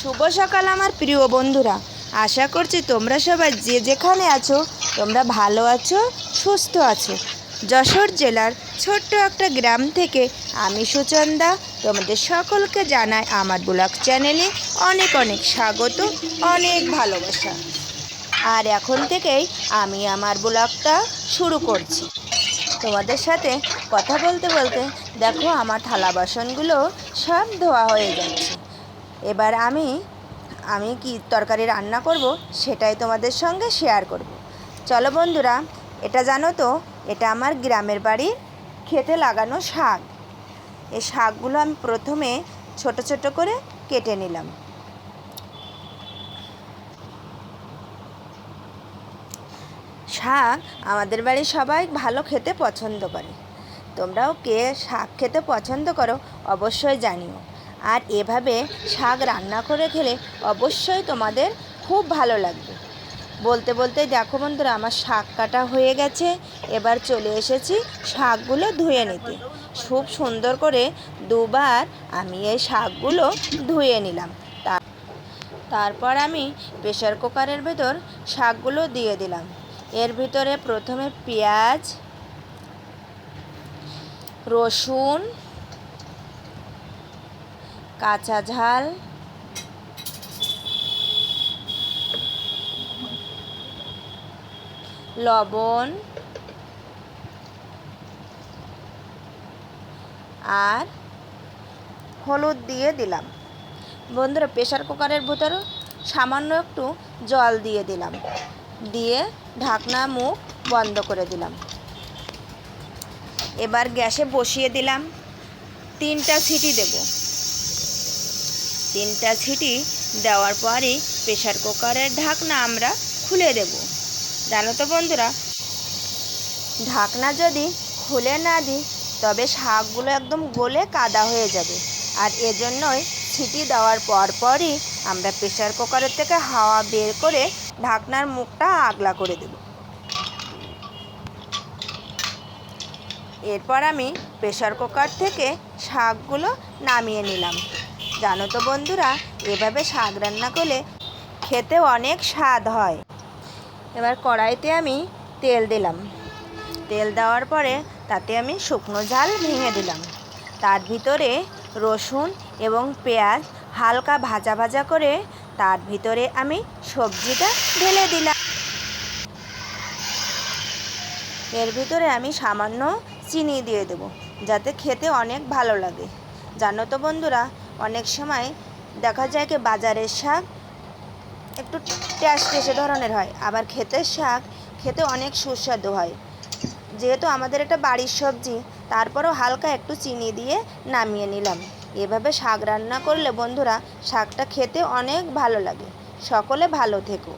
শুভ সকাল আমার প্রিয় বন্ধুরা। আশা করছি তোমরা সবাই যে যেখানে আছো, তোমরা ভালো আছো, সুস্থ আছো। যশোর জেলার ছোট্ট একটা গ্রাম থেকে আমি সুচন্দা, তোমাদের সকলকে জানাই আমার ব্লগ চ্যানেলে অনেক অনেক স্বাগত, অনেক ভালোবাসা। আর এখন থেকেই আমি আমার ব্লগটা শুরু করছি। তোমাদের সাথে কথা বলতে বলতে দেখো আমার থালা বাসনগুলো সব ধোয়া হয়ে যাচ্ছে। এবার আমি আমি কি তরকারি রান্না করব সেটাই তোমাদের সঙ্গে শেয়ার করব। চলো বন্ধুরা, এটা জানো তো, এটা আমার গ্রামের বাড়ির খেতে লাগানো শাক। এই শাকগুলো আমি প্রথমে ছোট ছোট করে কেটে নিলাম। শাক আমাদের বাড়ির সবাই ভালো খেতে পছন্দ করে। তোমরাও কে শাক খেতে পছন্দ করো অবশ্যই জানিও। আর এভাবে শাক রান্না করে খেলে অবশ্যই তোমাদের খুব ভালো লাগবে। বলতে বলতে দেখো বন্ধুরা, আমার শাক কাটা হয়ে গেছে। এবার চলে এসেছি শাকগুলো ধুয়ে নিতে। খুব সুন্দর করে দুবার আমি এই শাকগুলো ধুয়ে নিলাম। তারপর আমি প্রেশার কুকারের ভেতর শাকগুলো দিয়ে দিলাম। এর ভিতরে প্রথমে পেঁয়াজ, রসুন কাঁচা ঝাল। লবণ। আর হলুদ দিয়ে দিলাম। বন্ধুরা প্রেশার কুকারের ভিতর সামান্য একটু জল দিয়ে দিলাম। দিয়ে ঢাকনা, মুখ বন্ধ করে দিলাম। এবার গ্যাসে বসিয়ে দিলাম। তিনটা সিটি দেব। তিনটা সিটি দেওয়ার পরই প্রেশার কুকারের ঢাকনা আমরা খুলে দেব। জানো তো বন্ধুরা, ঢাকনা যদি খুলে না দিই, তবে শাকগুলো একদম গলে কাদা হয়ে যাবে। আর এজন্যই সিটি দেওয়ার পর পরই আমরা প্রেশার কুকারের থেকে হাওয়া বের করে ঢাকনার মুখটা আগলা করে দেব। এরপর আমি প্রেশার কুকার থেকে শাকগুলো নামিয়ে নিলাম। জানো তো বন্ধুরা, এভাবে শাক রান্না করলে খেতে অনেক স্বাদ হয়। এবার কড়াইতে আমি তেল দিলাম। তেল দেওয়ার পরে তাতে আমি শুকনো ঝাল ভেঙে দিলাম। তার ভিতরে রসুন এবং পেঁয়াজ হালকা ভাজা ভাজা করে তার ভিতরে আমি সবজিটা ঢেলে দিলাম। এর ভিতরে আমি সামান্য চিনি দিয়ে দেব, যাতে খেতে অনেক ভালো লাগে। জানো তো বন্ধুরা অনেক সময় দেখা যায় কি বাজারের শাক একটু ট্যাস টেসে ধরনের হয়, আবার ক্ষেতের শাক খেতে অনেক সুস্বাদু হয়। যেহেতু আমাদের এটা বাড়ির সবজি, তারপরও হালকা একটু চিনি দিয়ে নামিয়ে নিলাম। এভাবে শাক রান্না করলে বন্ধুরা শাকটা খেতে অনেক ভালো লাগে। সকলে ভালো থেকো।